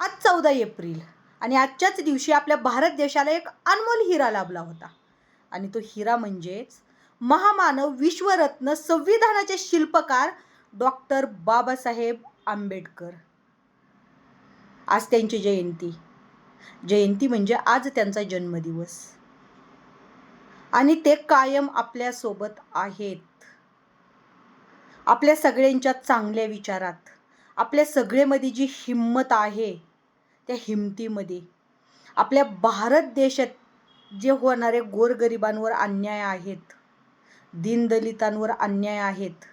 आज चौदा एप्रिल आणि आजच्याच दिवशी आपल्या भारत देशाला एक अनमोल हिरा लाभला होता. आणि तो हिरा म्हणजेच महामानव विश्वरत्न संविधानाचे शिल्पकार डॉक्टर बाबासाहेब आंबेडकर. आज त्यांची जयंती. जयंती म्हणजे आज त्यांचा जन्मदिवस. आणि ते कायम आपल्यासोबत आहेत. आपल्या सगळ्यांच्या चांगल्या विचारात आपल्या सगळेमध्ये जी हिंमत आहे त्या हिमतीमध्ये. आपल्या भारत देशात जे होणारे गोरगरिबांवर अन्याय आहेत दीनदलितांवर अन्याय आहेत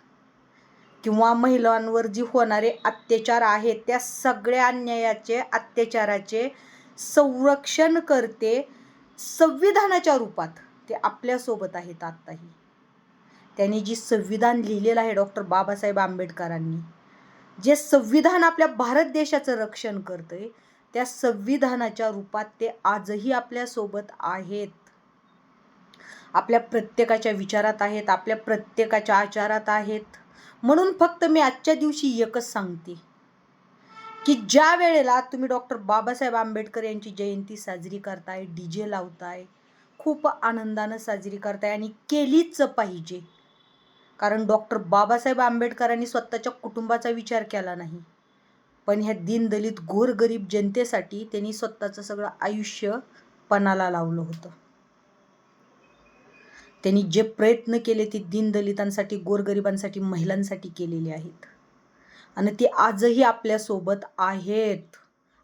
किंवा महिलांवर जी होणारे अत्याचार आहेत त्या सगळ्या अन्यायाचे अत्याचाराचे संरक्षण करते संविधानाच्या रूपात. ते आपल्यासोबत आहेत आत्ताही. त्यांनी जी संविधान लिहिलेलं आहे डॉक्टर बाबासाहेब आंबेडकरांनी जे संविधान आपल्या भारत देशाचं रक्षण करतंय त्या संविधानाच्या रूपात ते आजही आपल्यासोबत आहेत. आपल्या प्रत्येकाच्या विचारात आहेत आपल्या प्रत्येकाच्या आचारात आहेत. म्हणून फक्त मी आजच्या दिवशी एकच सांगते की ज्या वेळेला तुम्ही डॉक्टर बाबासाहेब आंबेडकर यांची जयंती साजरी करताय डी जे लावताय खूप आनंदानं साजरी करताय आणि केलीच पाहिजे. कारण डॉक्टर बाबासाहेब आंबेडकरांनी स्वतःच्या कुटुंबाचा विचार केला नाही. पण ह्या दीनदलित गोरगरीब जनतेसाठी त्यांनी स्वतःचं सगळं आयुष्य पणाला लावलं होतं. त्यांनी जे प्रयत्न केले ते दीनदलितांसाठी गोरगरिबांसाठी महिलांसाठी केलेले आहेत. आणि ते आजही आपल्यासोबत आहेत.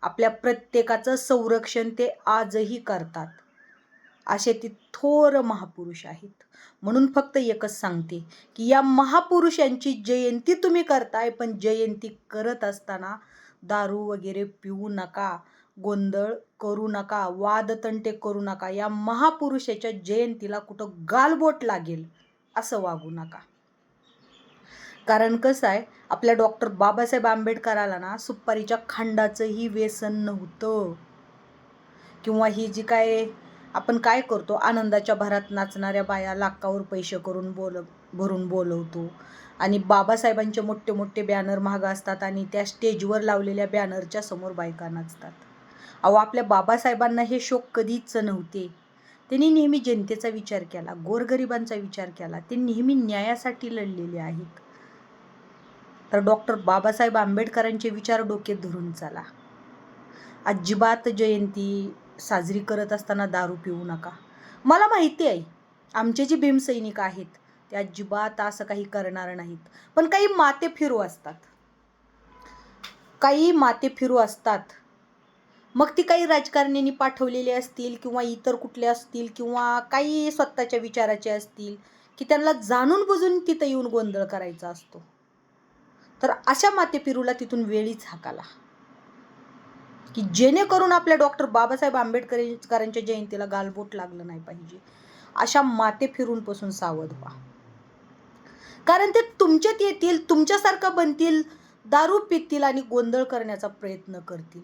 आपल्या प्रत्येकाचं संरक्षण ते आजही करतात. असे ते थोर महापुरुष आहेत. म्हणून फक्त एकच सांगते की या महापुरुषांची जयंती तुम्ही करताय पण जयंती करत असताना दारू वगैरे पिऊ नका गोंधळ करू नका वादतंटे करू नका. या महापुरुषाच्या जयंतीला कुठं गालबोट लागेल असं वागू नका. कारण कसं आहे आपल्या डॉक्टर बाबासाहेब आंबेडकराला ना सुपारीच्या खांडाचंही व्यसन नव्हतं. किंवा ही जी काय आपण काय करतो? आनंदाच्या भरात नाचणाऱ्या बाया लाखावर पैसे करून बोल भरून बोलवतो. आणि बाबासाहेबांचे मोठे मोठे बॅनर महाग असतात आणि त्या स्टेजवर लावलेल्या बॅनरच्या समोर बायका नाचतात. अहो आपल्या बाबासाहेबांना हे शोक कधीच नव्हते. त्यांनी नेहमी जनतेचा विचार केला गोरगरिबांचा विचार केला. ते नेहमी न्यायासाठी लढलेले आहेत. तर डॉक्टर बाबासाहेब आंबेडकरांचे विचार डोक्यात धरून चला. अजिबात जयंती साजरी करत असताना दारू पिऊ नका. मला माहिती आहे आमचे जे भीमसैनिक आहेत ते अजिबात असं काही करणार नाहीत. पण काही माते फिरू असतात. काही माते फिरू असतात. मग ती काही राजकारण्यांनी पाठवलेले असतील किंवा इतर कुठले असतील किंवा काही स्वतःच्या विचाराचे असतील की त्यांना जाणून बुजून तिथं येऊन गोंधळ करायचा असतो. तर अशा मातेपिरूला तिथून वेळीच हाकाला. की जेणेकरून आपल्या डॉक्टर बाबासाहेब आंबेडकरांच्या जयंतीला गालबोट लागलं नाही पाहिजे. अशा माते फिरूनपासून सावध व्हा. कारण ते तुमच्यात येतील तुमच्यासारखं बनतील दारू पितील आणि गोंधळ करण्याचा प्रयत्न करतील.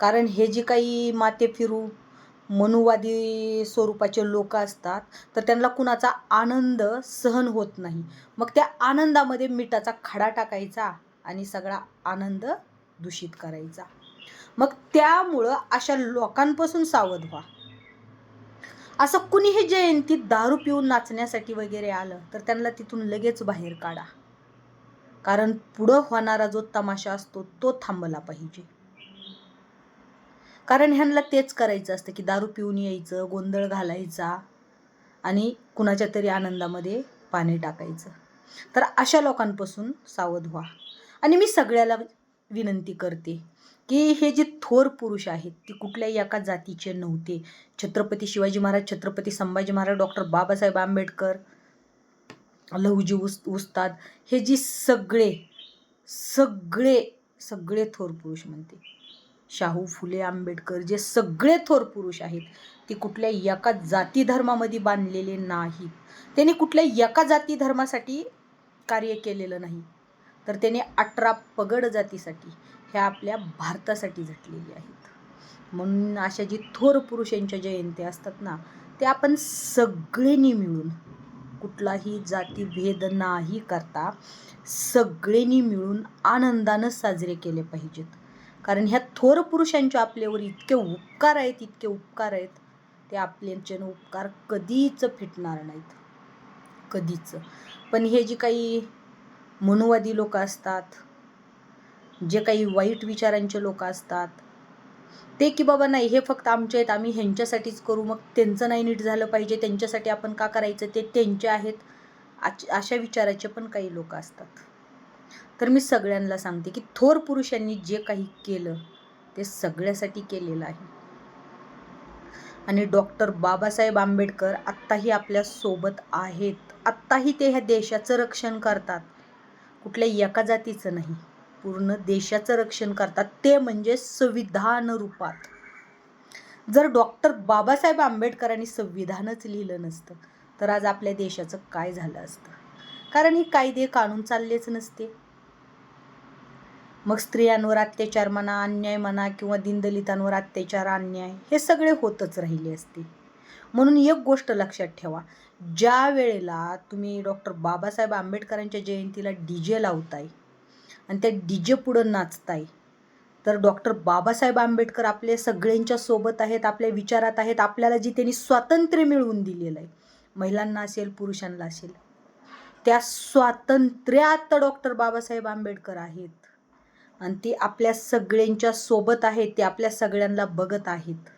कारण हे जे काही माते फिरू मनुवादी स्वरूपाचे लोक असतात तर त्यांना कुणाचा आनंद सहन होत नाही. मग त्या आनंदामध्ये मिठाचा खडा टाकायचा आणि सगळा आनंद दूषित करायचा. मग त्यामुळं अशा लोकांपासून सावध व्हा. असं कुणीही जयंतीत दारू पिऊन नाचण्यासाठी वगैरे आलं तर त्यांना तिथून लगेच बाहेर काढा. कारण पुढं होणारा जो तमाशा असतो तो थांबला पाहिजे. कारण ह्यांना तेच करायचं असतं की दारू पिऊन यायचं गोंधळ घालायचा आणि कुणाच्या तरी आनंदामध्ये पाणी टाकायचं. तर अशा लोकांपासून सावध व्हा. आणि मी सगळ्याला विनंती करते की हे जे थोर पुरुष आहेत ते कुठल्याही एका जातीचे नव्हते. छत्रपती शिवाजी महाराज छत्रपती संभाजी महाराज डॉक्टर बाबासाहेब आंबेडकर लहुजी उस उस्ताद हे जी सगळे सगळे सगळे थोर पुरुष म्हणते. शाहू फुले आंबेडकर जे सगळे थोर पुरुष आहेत ते कुठल्या एका जाती धर्मामध्ये बांधलेले नाहीत. त्यांनी कुठल्या एका जाती धर्मासाठी कार्य केलेलं नाही. तर त्याने अठरा पगड जातीसाठी ह्या आपल्या भारतासाठी झटलेली आहेत. म्हणून अशा जी थोर पुरुषांच्या जयंत्या असतात ना ते आपण सगळ्यांनी मिळून कुठलाही जातीभेद नाही करता सगळ्यांनी मिळून आनंदानं साजरे केले पाहिजेत. कारण ह्या थोर पुरुषांच्या आपल्यावर इतके उपकार आहेत इतके उपकार आहेत ते आपल्याच्यानं उपकार कधीच फिटणार नाहीत. कधीच. पण हे जी काही मनुवादी लोक असतात. जे काही वाईट विचारांचे लोक असतात. ते की बाबा नाही हे फक्त आमचे आहेत आम्ही ह्यांच्यासाठीच करू मग त्यांचं नाही नीट झालं पाहिजे त्यांच्यासाठी आपण का करायचं ते त्यांचे आहेत. अशा विचाराचे पण काही लोक असतात. तर मी सगळ्यांना सांगते की थोर पुरुषांनी जे काही केलं ते सगळ्यासाठी केलेलं आहे. आणि डॉक्टर बाबासाहेब आंबेडकर आत्ताही आपल्यासोबत आहेत. आत्ताही ते ह्या देशाचं रक्षण करतात. कुठल्या एका जातीचं नाही. पूर्ण देशाचं रक्षण करतात. ते म्हणजे संविधान रूपात जर डॉक्टर बाबासाहेब आंबेडकरांनी संविधानच लिहिलं नसतं तर आज आपल्या देशाचं काय झालं असतं? कारण हे कायदे कानून चाललेच नसते. मग स्त्रियांवर अत्याचार म्हणा अन्याय म्हणा किंवा दीनदलितांवर अत्याचार अन्याय हे सगळे होतच राहिले असते. म्हणून एक गोष्ट लक्षात ठेवा ज्या वेळेला तुम्ही डॉक्टर बाबासाहेब आंबेडकरांच्या जयंतीला डी जे लावताय आणि त्या डी जे पुढं नाचताय तर डॉक्टर बाबासाहेब आंबेडकर आपले सगळ्यांच्या सोबत आहेत आपल्या विचारात आहेत आपल्याला जी त्यांनी स्वातंत्र्य मिळवून दिलेलं आहे महिलांना असेल पुरुषांना असेल त्या स्वातंत्र्यात डॉक्टर बाबासाहेब आंबेडकर आहेत. आणि ते आपल्या सगळ्यांच्या सोबत आहेत ते आपल्या सगळ्यांना बघत आहेत.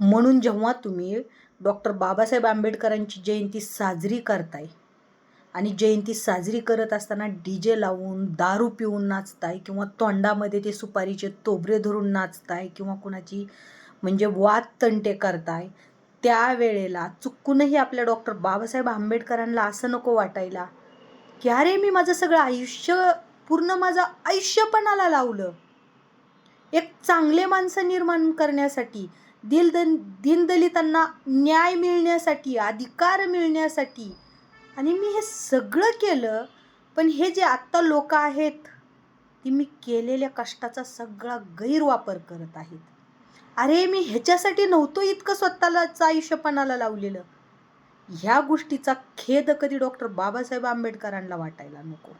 म्हणून जेव्हा तुम्ही डॉक्टर बाबासाहेब आंबेडकरांची जयंती साजरी करताय. आणि जयंती साजरी करत असताना डी जे लावून दारू पिऊन नाचताय किंवा तोंडामध्ये ते सुपारीचे तोबरे धरून नाचताय किंवा कुणाची म्हणजे वाद तंटे करताय त्यावेळेला चुकूनही आपल्या डॉक्टर बाबासाहेब आंबेडकरांना असं नको वाटायला की अरे मी माझं सगळं आयुष्य पूर्ण माझं आयुष्यपणाला लावलं. एक चांगले माणसं निर्माण करण्यासाठी दिलदन दीनदलितांना न्याय मिळण्यासाठी अधिकार मिळण्यासाठी. आणि मी हे सगळं केलं पण हे जे आत्ता लोक आहेत ती मी केलेल्या कष्टाचा सगळा गैरवापर करत आहेत. अरे मी ह्याच्यासाठी नव्हतो इतकं स्वतःलाच आयुष्यपणाला लावलेलं. ह्या गोष्टीचा खेद कधी डॉक्टर बाबासाहेब आंबेडकरांना वाटायला नको.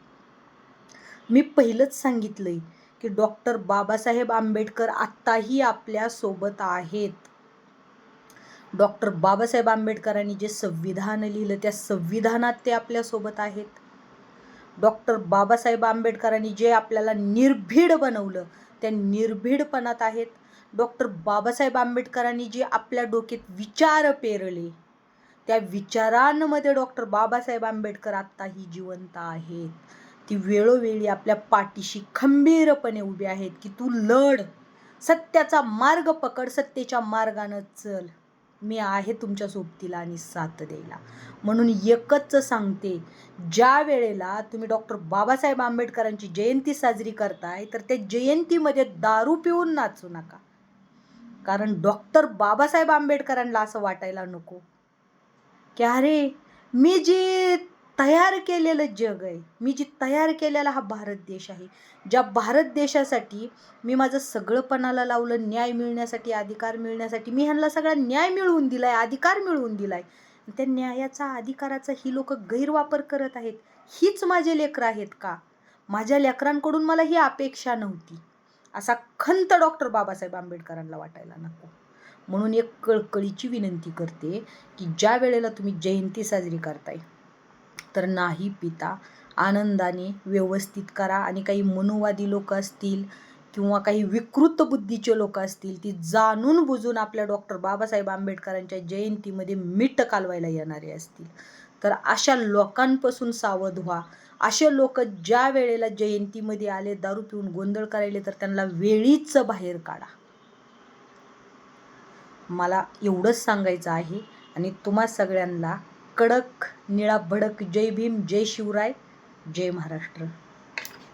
मी पहिलंच सांगितलंय की डॉक्टर बाबासाहेब आंबेडकर आत्ताही आपल्यासोबत आहेत. डॉक्टर बाबासाहेब आंबेडकरांनी जे संविधान लिहिलं त्या संविधानात ते आपल्यासोबत आहेत. डॉक्टर बाबासाहेब आंबेडकरांनी जे आपल्याला निर्भीड बनवलं त्या निर्भीडपणात आहेत. डॉक्टर बाबासाहेब आंबेडकरांनी जे आपल्या डोक्यात विचार पेरले त्या विचारांमध्ये डॉक्टर बाबासाहेब आंबेडकर आत्ताही जिवंत आहेत. ती वेळोवेळी आपल्या पाठीशी खंबीरपणे उभी आहेत की तू लढ. सत्याचा मार्ग पकड सत्तेच्या मार्गानं चल. मी आहे तुमच्या सोबतीला आणि साथ द्यायला. म्हणून एकच सांगते ज्या वेळेला तुम्ही डॉक्टर बाबासाहेब आंबेडकरांची जयंती साजरी करताय तर त्या जयंतीमध्ये दारू पिऊन नाचू नका. कारण डॉक्टर बाबासाहेब आंबेडकरांना असं वाटायला नको. की अरे मी जी तयार केलेलं जग आहे. मी जी तयार केलेला हा भारत देश आहे. ज्या भारत देशासाठी मी माझं सगळं पणाला लावलं न्याय मिळण्यासाठी अधिकार मिळण्यासाठी मी ह्यांना सगळा न्याय मिळवून दिलाय अधिकार मिळवून दिलाय. त्या न्यायाचा अधिकाराचा ही लोक गैरवापर करत आहेत. हीच माझे लेकरं आहेत का? माझ्या लेकरांकडून मला ही अपेक्षा नव्हती. असा खंत डॉक्टर बाबासाहेब आंबेडकरांना वाटायला नको. म्हणून एक कळकळीची विनंती करते की ज्या वेळेला तुम्ही जयंती साजरी करताय तर नाही पिता. आनंदाने व्यवस्थित करा आणि काही मनुवादी लोक असतील किंवा काही विकृत बुद्धीचे लोक असतील ती जाणून बुजून आपल्या डॉक्टर बाबासाहेब आंबेडकरांच्या जयंतीमध्ये मीठ कालवायला येणारे असतील. तर अशा लोकांपासून सावध व्हा. असे लोक ज्या वेळेला जयंतीमध्ये आले दारू पिऊन गोंधळ करायले तर त्यांना वेळीच बाहेर काढा. मला एवढंच सांगायचं आहे आणि तुम्हा सगळ्यांना कडक निळा भडक. जय भीम जय शिवराय जय महाराष्ट्र.